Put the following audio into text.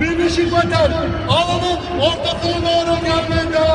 Birleşik Vatan alanın ortasına doğru gelmeye devam.